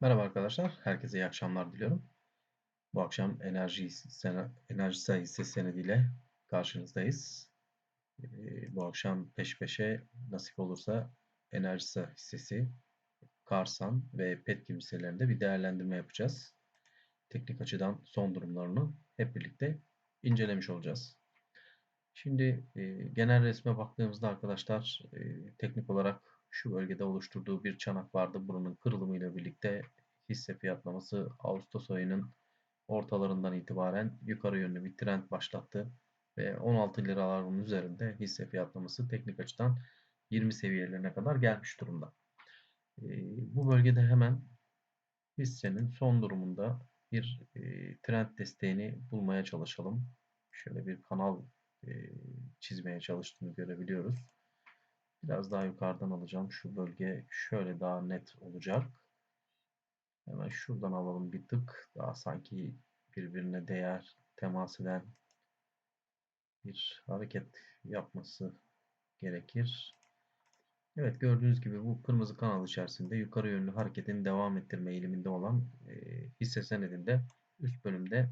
Merhaba arkadaşlar, herkese iyi akşamlar diliyorum. Bu akşam enerji hisse, enerji sayı hisse senediyle karşınızdayız. Ee, bu akşam peş peşe nasip olursa enerji hissesi, Karsan ve Petkim hisselerinde bir değerlendirme yapacağız. Teknik açıdan son durumlarını hep birlikte incelemiş olacağız. Şimdi e, genel resme baktığımızda arkadaşlar e, teknik olarak şu bölgede oluşturduğu bir çanak vardı. Bunun kırılımıyla birlikte hisse fiyatlaması Ağustos ayının ortalarından itibaren yukarı yönlü bir trend başlattı. Ve 16 liraların üzerinde hisse fiyatlaması teknik açıdan 20 seviyelerine kadar gelmiş durumda. E, bu bölgede hemen hissenin son durumunda bir e, trend desteğini bulmaya çalışalım. Şöyle bir kanal e, çizmeye çalıştığını görebiliyoruz. Biraz daha yukarıdan alacağım. Şu bölge şöyle daha net olacak. Hemen şuradan alalım bir tık. Daha sanki birbirine değer temas eden bir hareket yapması gerekir. Evet gördüğünüz gibi bu kırmızı kanal içerisinde yukarı yönlü hareketin devam ettirme eğiliminde olan e, hisse senedinde üst bölümde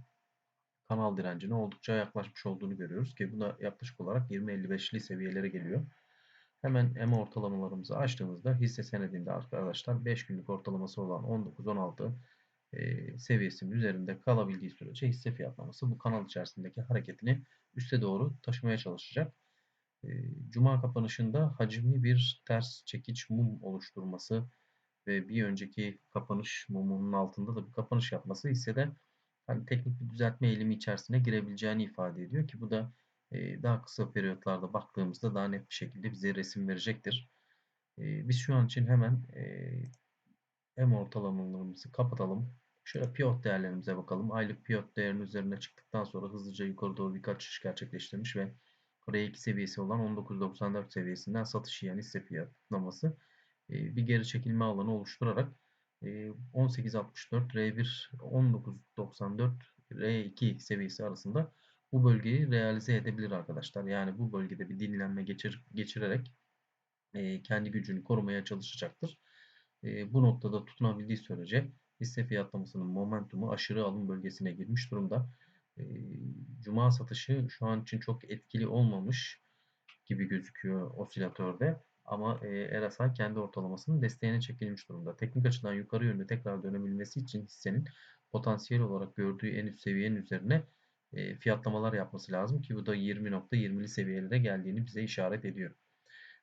kanal direncine oldukça yaklaşmış olduğunu görüyoruz ki bu da yaklaşık olarak 20-55'li seviyelere geliyor. Hemen EMA ortalamalarımızı açtığımızda hisse senedinde arkadaşlar 5 günlük ortalaması olan 19-16 e, seviyesinin üzerinde kalabildiği sürece hisse fiyatlaması bu kanal içerisindeki hareketini üste doğru taşımaya çalışacak. E, Cuma kapanışında hacimli bir ters çekiç mum oluşturması ve bir önceki kapanış mumunun altında da bir kapanış yapması hissede hani teknik bir düzeltme eğilimi içerisine girebileceğini ifade ediyor ki bu da daha kısa periyotlarda baktığımızda daha net bir şekilde bize resim verecektir. Biz şu an için hemen M ortalamalarımızı kapatalım. Şöyle piyot değerlerimize bakalım. Aylık piyot değerinin üzerine çıktıktan sonra hızlıca yukarı doğru bir kaçış gerçekleştirmiş ve R2 seviyesi olan 19.94 seviyesinden satış yiyen hisse fiyatlaması bir geri çekilme alanı oluşturarak 18.64 R1 19.94 R2 seviyesi arasında bu bölgeyi realize edebilir arkadaşlar. Yani bu bölgede bir dinlenme geçir, geçirerek kendi gücünü korumaya çalışacaktır. bu noktada tutunabildiği sürece hisse fiyatlamasının momentumu aşırı alım bölgesine girmiş durumda. Cuma satışı şu an için çok etkili olmamış gibi gözüküyor osilatörde. Ama e, RSI kendi ortalamasının desteğine çekilmiş durumda. Teknik açıdan yukarı yönlü tekrar dönebilmesi için hissenin potansiyel olarak gördüğü en üst seviyenin üzerine fiyatlamalar yapması lazım ki bu da 20.20'li seviyelere geldiğini bize işaret ediyor.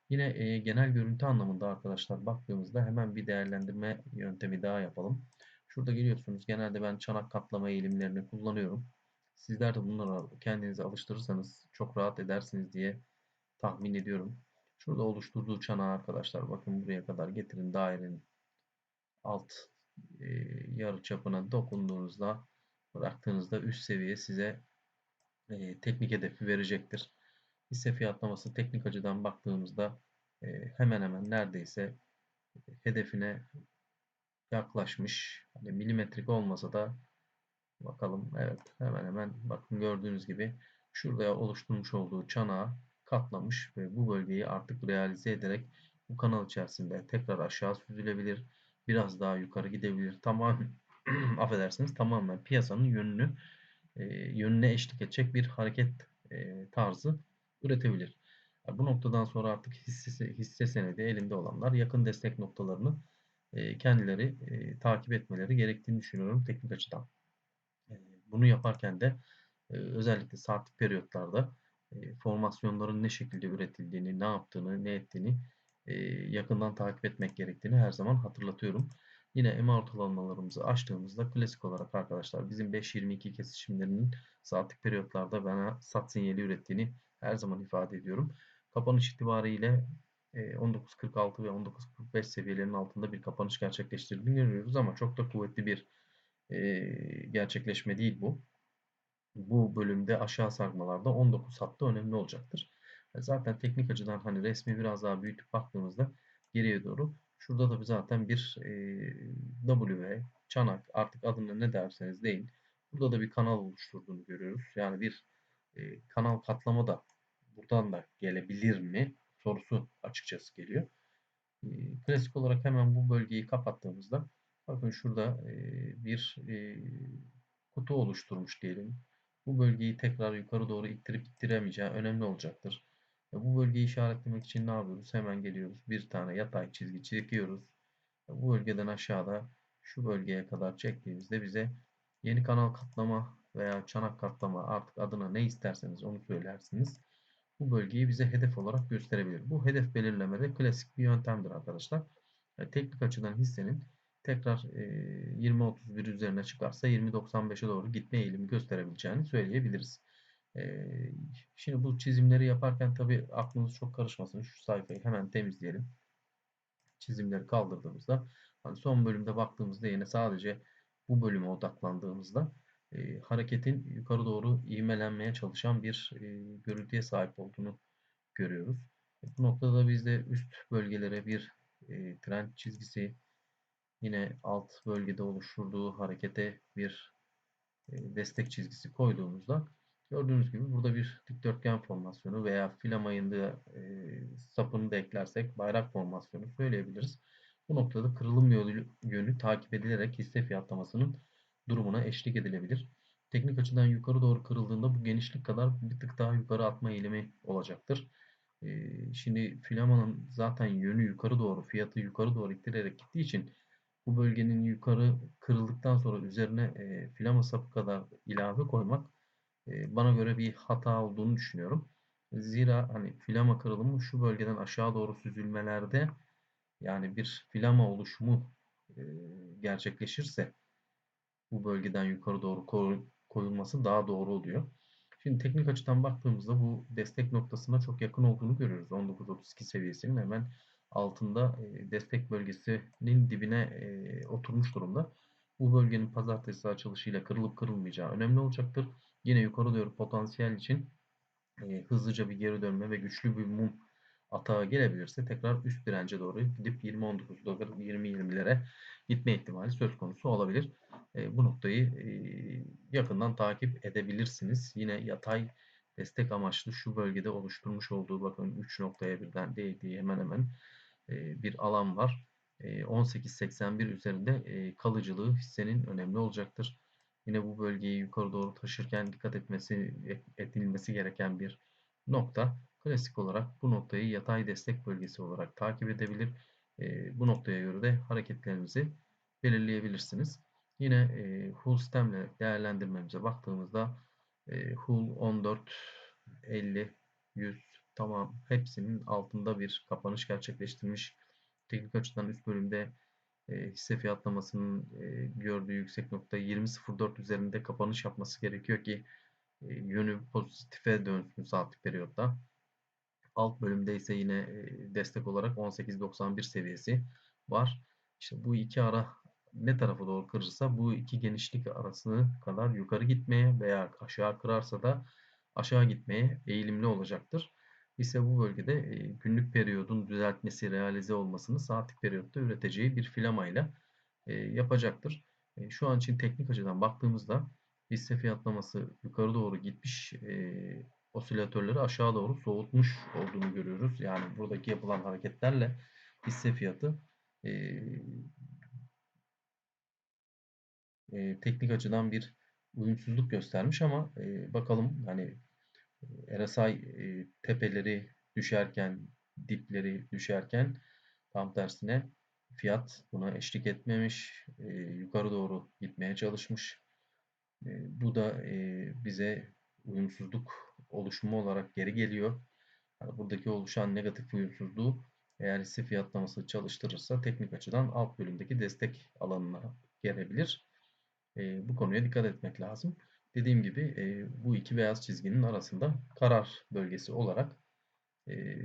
Yine genel görüntü anlamında arkadaşlar baktığımızda hemen bir değerlendirme yöntemi daha yapalım. Şurada geliyorsunuz. Genelde ben çanak katlama eğilimlerini kullanıyorum. Sizler de bunlara kendinizi alıştırırsanız çok rahat edersiniz diye tahmin ediyorum. Şurada oluşturduğu çanağı arkadaşlar bakın buraya kadar getirin dairenin alt e, yarı çapına dokunduğunuzda bıraktığınızda üst seviye size e, teknik hedefi verecektir. Hisse fiyatlaması teknik açıdan baktığımızda e, hemen hemen neredeyse hedefine yaklaşmış. Hani milimetrik olmasa da bakalım evet hemen hemen bakın gördüğünüz gibi şurada oluşturmuş olduğu çanağı katlamış ve bu bölgeyi artık realize ederek bu kanal içerisinde tekrar aşağı süzülebilir. Biraz daha yukarı gidebilir. Tamam affedersiniz tamamen piyasanın yönünü e, yönüne eşlik edecek bir hareket e, tarzı üretebilir. Bu noktadan sonra artık hisse, hisse senedi elinde olanlar yakın destek noktalarını e, kendileri e, takip etmeleri gerektiğini düşünüyorum teknik açıdan. E, bunu yaparken de e, özellikle saatlik periyotlarda e, formasyonların ne şekilde üretildiğini, ne yaptığını, ne ettiğini e, yakından takip etmek gerektiğini her zaman hatırlatıyorum. Yine EMA ortalamalarımızı açtığımızda klasik olarak arkadaşlar bizim 5.22 kesişimlerinin saatlik periyotlarda bana sat sinyali ürettiğini her zaman ifade ediyorum. Kapanış itibariyle 19.46 ve 19.45 seviyelerinin altında bir kapanış gerçekleştirdiğini görüyoruz ama çok da kuvvetli bir gerçekleşme değil bu bu bölümde aşağı sarkmalarda 19 hattı önemli olacaktır. E, zaten teknik açıdan hani resmi biraz daha büyütüp baktığımızda geriye doğru şurada da zaten bir e, W, çanak artık adını ne derseniz deyin. Burada da bir kanal oluşturduğunu görüyoruz. Yani bir e, kanal katlama da buradan da gelebilir mi sorusu açıkçası geliyor. E, klasik olarak hemen bu bölgeyi kapattığımızda Bakın şurada e, bir e, kutu oluşturmuş diyelim. Bu bölgeyi tekrar yukarı doğru ittirip ittiremeyeceği önemli olacaktır. Bu bölgeyi işaretlemek için ne yapıyoruz? Hemen geliyoruz. Bir tane yatay çizgi çekiyoruz. Bu bölgeden aşağıda şu bölgeye kadar çektiğimizde bize yeni kanal katlama veya çanak katlama artık adına ne isterseniz onu söylersiniz. Bu bölgeyi bize hedef olarak gösterebilir. Bu hedef belirlemede klasik bir yöntemdir arkadaşlar. Teknik açıdan hissenin tekrar 20.31 üzerine çıkarsa 20.95'e doğru gitme eğilimi gösterebileceğini söyleyebiliriz. Şimdi bu çizimleri yaparken tabi aklınız çok karışmasın. Şu sayfayı hemen temizleyelim. Çizimleri kaldırdığımızda hani son bölümde baktığımızda yine sadece bu bölüme odaklandığımızda e, hareketin yukarı doğru ivmelenmeye çalışan bir e, görüntüye sahip olduğunu görüyoruz. Bu noktada biz de üst bölgelere bir e, trend çizgisi yine alt bölgede oluşturduğu harekete bir e, destek çizgisi koyduğumuzda gördüğünüz gibi burada bir dikdörtgen formasyonu veya filamayın da e, sapını da eklersek bayrak formasyonu söyleyebiliriz. Bu noktada kırılım yönü, yönü takip edilerek hisse fiyatlamasının durumuna eşlik edilebilir. Teknik açıdan yukarı doğru kırıldığında bu genişlik kadar bir tık daha yukarı atma eğilimi olacaktır. Ee, şimdi filamanın zaten yönü yukarı doğru, fiyatı yukarı doğru ittirerek gittiği için bu bölgenin yukarı kırıldıktan sonra üzerine e, filama sapı kadar ilave koymak e, bana göre bir hata olduğunu düşünüyorum. Zira hani filama kırılımı şu bölgeden aşağı doğru süzülmelerde yani bir filama oluşumu gerçekleşirse bu bölgeden yukarı doğru koyulması daha doğru oluyor. Şimdi teknik açıdan baktığımızda bu destek noktasına çok yakın olduğunu görüyoruz. 19.32 seviyesinin hemen altında destek bölgesinin dibine oturmuş durumda. Bu bölgenin pazartesi açılışıyla kırılıp kırılmayacağı önemli olacaktır. Yine yukarı doğru potansiyel için e, hızlıca bir geri dönme ve güçlü bir mum atağa gelebilirse tekrar üst dirence doğru gidip 20-19'lara 20-20'lere gitme ihtimali söz konusu olabilir. E, bu noktayı e, yakından takip edebilirsiniz. Yine yatay destek amaçlı şu bölgede oluşturmuş olduğu bakın 3 noktaya birden değdiği hemen hemen e, bir alan var. E, 18.81 üzerinde e, kalıcılığı hissenin önemli olacaktır. Yine bu bölgeyi yukarı doğru taşırken dikkat etmesi edilmesi gereken bir nokta. Klasik olarak bu noktayı yatay destek bölgesi olarak takip edebilir. E, bu noktaya göre de hareketlerinizi belirleyebilirsiniz. Yine e, Hull sistemle değerlendirmemize baktığımızda e, Hull 14, 50, 100 tamam hepsinin altında bir kapanış gerçekleştirmiş. Teknik açıdan üst bölümde e, hisse fiyatlamasının e, gördüğü yüksek nokta 20.04 üzerinde kapanış yapması gerekiyor ki e, yönü pozitife dönsün saatlik periyotta. Alt bölümde ise yine e, destek olarak 18.91 seviyesi var. İşte bu iki ara ne tarafa doğru kırırsa bu iki genişlik arasını kadar yukarı gitmeye veya aşağı kırarsa da aşağı gitmeye eğilimli olacaktır. İse bu bölgede günlük periyodun düzeltmesi, realize olmasını saatlik periyotta üreteceği bir filamayla e, yapacaktır. Şu an için teknik açıdan baktığımızda hisse fiyatlaması yukarı doğru gitmiş osilatörleri aşağı doğru soğutmuş olduğunu görüyoruz. Yani buradaki yapılan hareketlerle hisse fiyatı teknik açıdan bir uyumsuzluk göstermiş ama bakalım hani RSI e, tepeleri düşerken dipleri düşerken tam tersine fiyat buna eşlik etmemiş e, yukarı doğru gitmeye çalışmış e, bu da bize uyumsuzluk oluşumu olarak geri geliyor. Buradaki oluşan negatif uyumsuzluğu eğer hisse fiyatlaması çalıştırırsa teknik açıdan alt bölümdeki destek alanına gelebilir. Bu konuya dikkat etmek lazım. Dediğim gibi e, bu iki beyaz çizginin arasında karar bölgesi olarak e,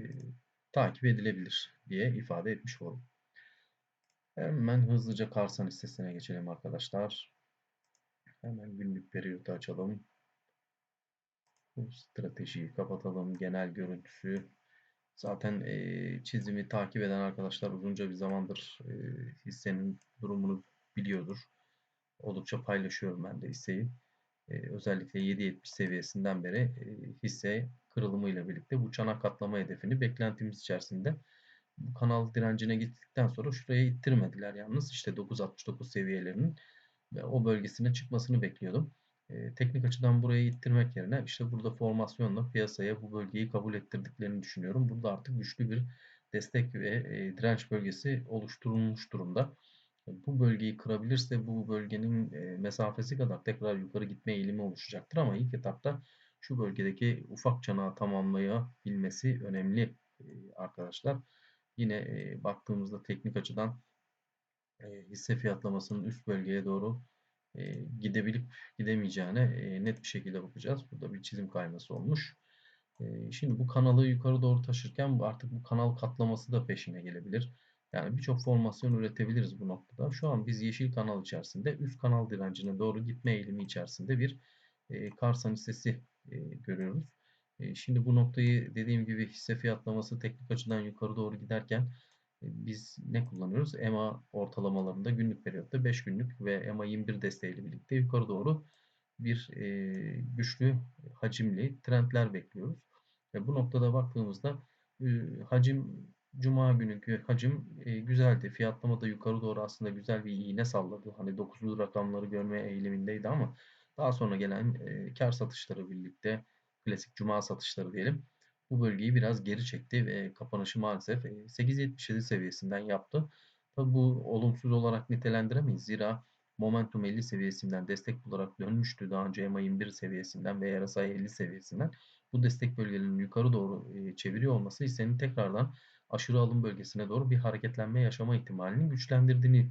takip edilebilir diye ifade etmiş oldum. Hemen hızlıca Karsan hissesine geçelim arkadaşlar. Hemen günlük periyodu açalım. Bu stratejiyi kapatalım. Genel görüntüsü. Zaten e, çizimi takip eden arkadaşlar uzunca bir zamandır e, hissenin durumunu biliyordur. Oldukça paylaşıyorum ben de hisseyi. Özellikle 7.70 seviyesinden beri hisse kırılımıyla birlikte bu çanak katlama hedefini beklentimiz içerisinde Bu kanal direncine gittikten sonra şuraya ittirmediler yalnız. İşte 9.69 seviyelerinin o bölgesine çıkmasını bekliyordum. Teknik açıdan burayı ittirmek yerine işte burada formasyonla piyasaya bu bölgeyi kabul ettirdiklerini düşünüyorum. Burada artık güçlü bir destek ve direnç bölgesi oluşturulmuş durumda. Bu bölgeyi kırabilirse bu bölgenin e, mesafesi kadar tekrar yukarı gitme eğilimi oluşacaktır. Ama ilk etapta şu bölgedeki ufak çanağı tamamlayabilmesi önemli e, arkadaşlar. Yine e, baktığımızda teknik açıdan hisse fiyatlamasının üst bölgeye doğru gidebilip gidemeyeceğine net bir şekilde bakacağız. Burada bir çizim kayması olmuş. Şimdi bu kanalı yukarı doğru taşırken artık bu kanal katlaması da peşine gelebilir. Yani birçok formasyon üretebiliriz bu noktada. Şu an biz yeşil kanal içerisinde üst kanal direncine doğru gitme eğilimi içerisinde bir e, Karsan hissesi e, görüyoruz. E, şimdi bu noktayı dediğim gibi hisse fiyatlaması teknik açıdan yukarı doğru giderken e, biz ne kullanıyoruz? EMA ortalamalarında günlük periyotta 5 günlük ve EMA 21 desteğiyle birlikte yukarı doğru bir e, güçlü hacimli trendler bekliyoruz. Ve bu noktada baktığımızda e, hacim Cuma günkü hacim e, güzeldi. Fiyatlama da yukarı doğru aslında güzel bir iğne salladı. Hani 9'lu rakamları görmeye eğilimindeydi ama daha sonra gelen e, kar satışları birlikte klasik cuma satışları diyelim. Bu bölgeyi biraz geri çekti ve kapanışı maalesef 8.77 seviyesinden yaptı. Tabi bu olumsuz olarak nitelendiremeyiz. Zira Momentum 50 seviyesinden destek olarak dönmüştü daha önce EMA 21 seviyesinden ve RSI 50 seviyesinden. Bu destek bölgelerinin yukarı doğru çeviriyor olması hissenin tekrardan aşırı alım bölgesine doğru bir hareketlenme yaşama ihtimalini güçlendirdiğini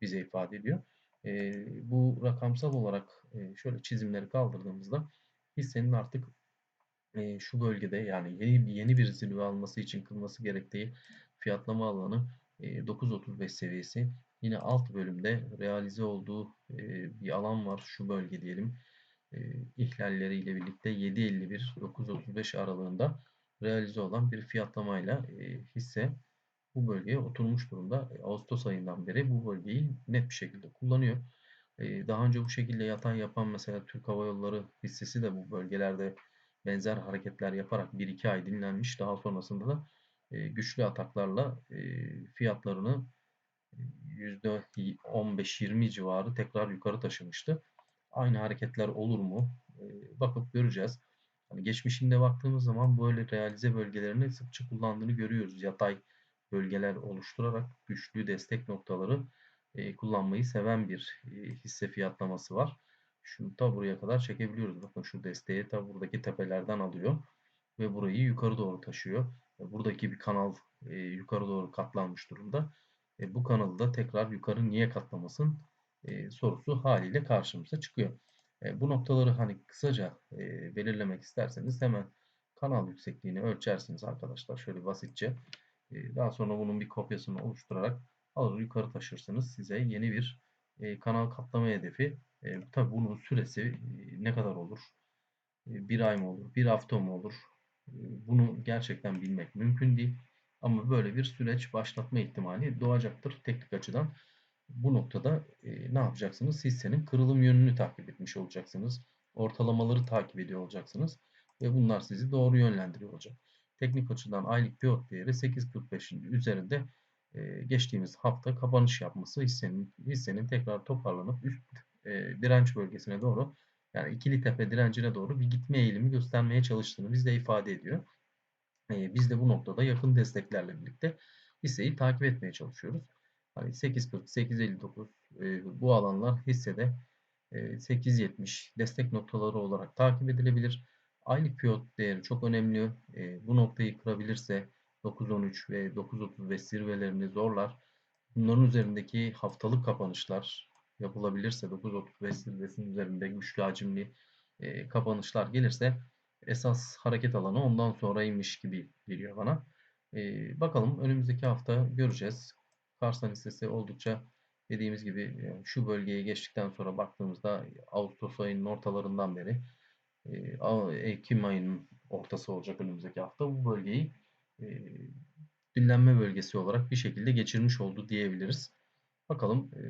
bize ifade ediyor. bu rakamsal olarak şöyle çizimleri kaldırdığımızda hissenin artık şu bölgede yani yeni, yeni bir zirve alması için kılması gerektiği fiyatlama alanı 9.35 seviyesi. Yine alt bölümde realize olduğu bir alan var. Şu bölge diyelim. ihlalleriyle birlikte 7.51-9.35 aralığında realize olan bir fiyatlamayla hisse bu bölgeye oturmuş durumda. Ağustos ayından beri bu bölgeyi net bir şekilde kullanıyor. Daha önce bu şekilde yatay yapan mesela Türk Hava Yolları hissesi de bu bölgelerde benzer hareketler yaparak 1-2 ay dinlenmiş. Daha sonrasında da güçlü ataklarla fiyatlarını %15-20 civarı tekrar yukarı taşımıştı. Aynı hareketler olur mu? Bakıp göreceğiz. Hani geçmişinde baktığımız zaman böyle realize bölgelerini sıkça kullandığını görüyoruz. Yatay bölgeler oluşturarak güçlü destek noktaları kullanmayı seven bir hisse fiyatlaması var. Şunu ta buraya kadar çekebiliyoruz. Bakın şu desteği ta buradaki tepelerden alıyor. Ve burayı yukarı doğru taşıyor. Buradaki bir kanal e, yukarı doğru katlanmış durumda. E, bu kanalı da tekrar yukarı niye katlamasın e, sorusu haliyle karşımıza çıkıyor. E, bu noktaları hani kısaca e, belirlemek isterseniz hemen kanal yüksekliğini ölçersiniz arkadaşlar. Şöyle basitçe. E, daha sonra bunun bir kopyasını oluşturarak alır yukarı taşırsınız. Size yeni bir kanal katlama hedefi e, bunun süresi ne kadar olur? Bir ay mı olur? Bir hafta mı olur? Bunu gerçekten bilmek mümkün değil. Ama böyle bir süreç başlatma ihtimali doğacaktır teknik açıdan. Bu noktada ne yapacaksınız? Hissenin kırılım yönünü takip etmiş olacaksınız. Ortalamaları takip ediyor olacaksınız. Ve bunlar sizi doğru yönlendiriyor olacak. Teknik açıdan aylık pivot değeri 8.45'in üzerinde geçtiğimiz hafta kapanış yapması hissenin, hissenin tekrar toparlanıp üst e, direnç bölgesine doğru yani ikili tepe direncine doğru bir gitme eğilimi göstermeye çalıştığını bizde ifade ediyor. Biz de bu noktada yakın desteklerle birlikte hisseyi takip etmeye çalışıyoruz. Hani 8.40, 8.59 e, bu alanlar hissede e, 8.70 destek noktaları olarak takip edilebilir. Aylık pivot değeri çok önemli. E, bu noktayı kırabilirse 9.13 ve 9.35 zirvelerini zorlar. Bunların üzerindeki haftalık kapanışlar yapılabilirse 9.35 zirvesinin üzerinde güçlü hacimli e, kapanışlar gelirse esas hareket alanı ondan sonraymış gibi geliyor bana. E, bakalım önümüzdeki hafta göreceğiz. Karsan hissesi oldukça dediğimiz gibi yani şu bölgeye geçtikten sonra baktığımızda Ağustos ayının ortalarından beri e, Ekim ayının ortası olacak önümüzdeki hafta bu bölgeyi e, dinlenme bölgesi olarak bir şekilde geçirmiş oldu diyebiliriz. Bakalım e,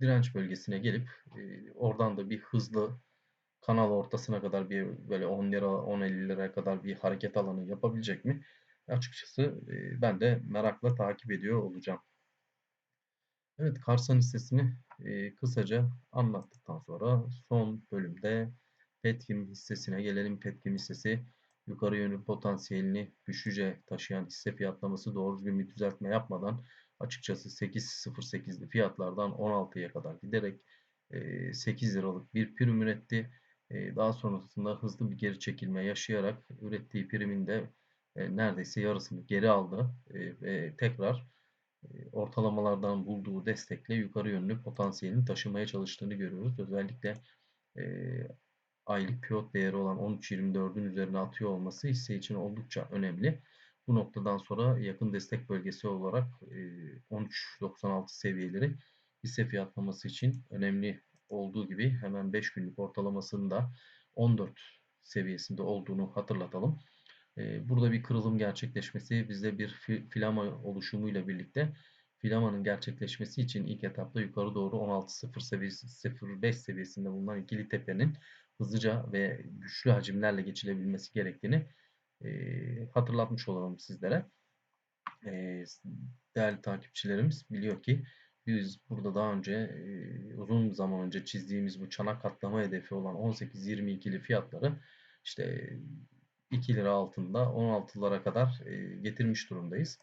direnç bölgesine gelip e, oradan da bir hızlı kanal ortasına kadar bir böyle 10 lira 10-50 liraya kadar bir hareket alanı yapabilecek mi? Açıkçası ben de merakla takip ediyor olacağım. Evet, Karsan hissesini kısaca anlattıktan sonra son bölümde Petkim hissesine gelelim. Petkim hissesi yukarı yönlü potansiyelini güçlüce taşıyan hisse fiyatlaması doğru düzgün bir düzeltme yapmadan açıkçası 8.08'li fiyatlardan 16'ya kadar giderek 8 liralık bir prim üretti. Daha sonrasında hızlı bir geri çekilme yaşayarak ürettiği primin de neredeyse yarısını geri aldı ve tekrar ortalamalardan bulduğu destekle yukarı yönlü potansiyelini taşımaya çalıştığını görüyoruz. Özellikle aylık pivot değeri olan 13.24'ün üzerine atıyor olması hisse için oldukça önemli. Bu noktadan sonra yakın destek bölgesi olarak 13.96 seviyeleri hisse fiyatlaması için önemli olduğu gibi hemen 5 günlük ortalamasının da 14 seviyesinde olduğunu hatırlatalım. Burada bir kırılım gerçekleşmesi bizde bir filama oluşumuyla birlikte filamanın gerçekleşmesi için ilk etapta yukarı doğru 16.0 seviyesi 0.5 seviyesinde bulunan ikili tepenin hızlıca ve güçlü hacimlerle geçilebilmesi gerektiğini hatırlatmış olalım sizlere. Değerli takipçilerimiz biliyor ki biz burada daha önce uzun zaman önce çizdiğimiz bu çanak katlama hedefi olan 18-22'li fiyatları işte 2 lira altında 16'lara kadar getirmiş durumdayız.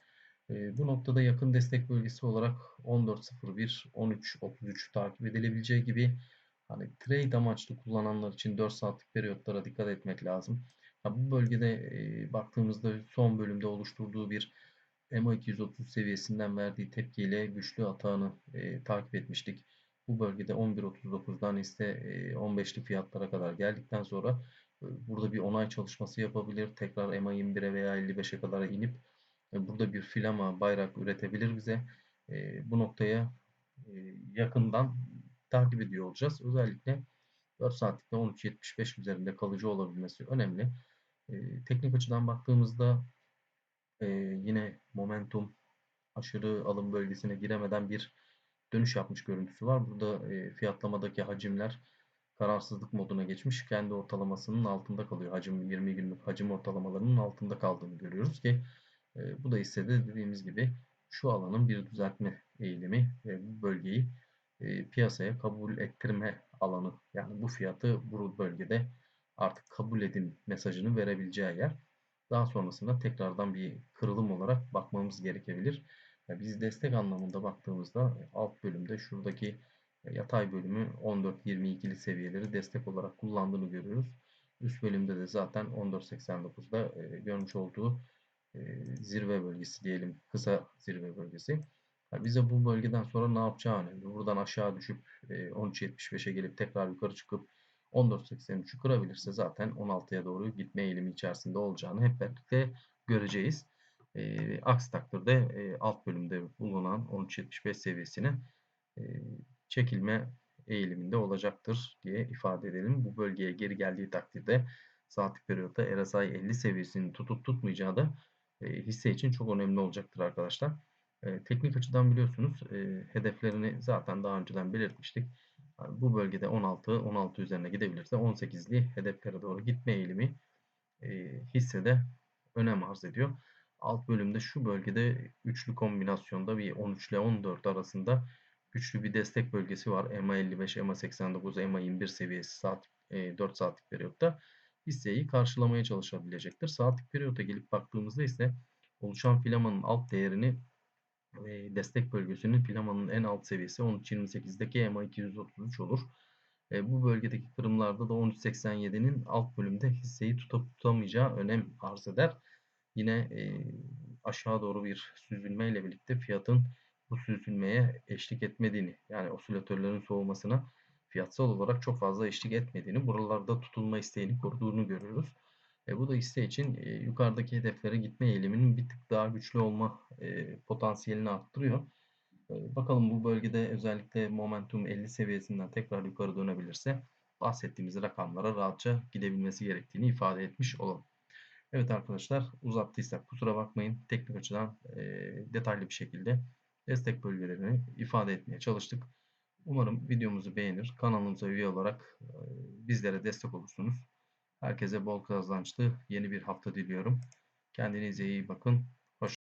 Bu noktada yakın destek bölgesi olarak 14.01, 13.33 takip edilebileceği gibi hani trade amaçlı kullananlar için 4 saatlik periyotlara dikkat etmek lazım. bu bölgede baktığımızda son bölümde oluşturduğu bir EMA 230 seviyesinden verdiği tepkiyle güçlü atağını takip etmiştik. Bu bölgede 11.39'dan ise 15'li fiyatlara kadar geldikten sonra Burada bir onay çalışması yapabilir. Tekrar EMA 21'e veya 55'e kadar inip burada bir filama bayrak üretebilir bize. Bu noktaya yakından takip ediyor olacağız. Özellikle 4 saatlikte 13.75 üzerinde kalıcı olabilmesi önemli. Teknik açıdan baktığımızda yine momentum aşırı alım bölgesine giremeden bir dönüş yapmış görüntüsü var. Burada fiyatlamadaki hacimler kararsızlık moduna geçmiş. Kendi ortalamasının altında kalıyor. Hacim 20 günlük hacim ortalamalarının altında kaldığını görüyoruz ki e, bu da hissede dediğimiz gibi şu alanın bir düzeltme eğilimi ve bu bölgeyi e, piyasaya kabul ettirme alanı. Yani bu fiyatı bu bölgede artık kabul edin mesajını verebileceği yer. Daha sonrasında tekrardan bir kırılım olarak bakmamız gerekebilir. Yani biz destek anlamında baktığımızda alt bölümde şuradaki yatay bölümü 14-22'li seviyeleri destek olarak kullandığını görüyoruz. Üst bölümde de zaten 14.89'da e, görmüş olduğu e, zirve bölgesi diyelim. Kısa zirve bölgesi. Yani bize bu bölgeden sonra ne yapacağı önemli. Buradan aşağı düşüp e, 13.75'e gelip tekrar yukarı çıkıp 14.83'ü kırabilirse zaten 16'ya doğru gitme eğilimi içerisinde olacağını hep birlikte göreceğiz. E, aksi takdirde e, alt bölümde bulunan 13.75 seviyesini e, çekilme eğiliminde olacaktır diye ifade edelim. Bu bölgeye geri geldiği takdirde saatlik periyotta RSI 50 seviyesini tutup tutmayacağı da e, hisse için çok önemli olacaktır arkadaşlar. E, teknik açıdan biliyorsunuz e, hedeflerini zaten daha önceden belirtmiştik. Bu bölgede 16 16 üzerine gidebilirse 18'li hedeflere doğru gitme eğilimi e, hissede önem arz ediyor. Alt bölümde şu bölgede üçlü kombinasyonda bir 13 ile 14 arasında güçlü bir destek bölgesi var. EMA 55, EMA 89, EMA 21 seviyesi saat, e, 4 saatlik periyotta hisseyi karşılamaya çalışabilecektir. Saatlik periyota gelip baktığımızda ise oluşan filamanın alt değerini e, destek bölgesinin filamanın en alt seviyesi 13.28'deki EMA 233 olur. E, bu bölgedeki kırımlarda da 13.87'nin alt bölümde hisseyi tutup tutamayacağı önem arz eder. Yine e, aşağı doğru bir süzülme ile birlikte fiyatın bu süzülmeye eşlik etmediğini yani osilatörlerin soğumasına fiyatsal olarak çok fazla eşlik etmediğini, buralarda tutulma isteğini koruduğunu görüyoruz. E, bu da hisse için e, yukarıdaki hedeflere gitme eğiliminin bir tık daha güçlü olma e, potansiyelini arttırıyor. E, bakalım bu bölgede özellikle momentum 50 seviyesinden tekrar yukarı dönebilirse bahsettiğimiz rakamlara rahatça gidebilmesi gerektiğini ifade etmiş olalım. Evet arkadaşlar uzattıysak kusura bakmayın teknik açıdan e, detaylı bir şekilde destek bölgelerini ifade etmeye çalıştık. Umarım videomuzu beğenir. Kanalımıza üye olarak e, bizlere destek olursunuz. Herkese bol kazançlı yeni bir hafta diliyorum. Kendinize iyi bakın.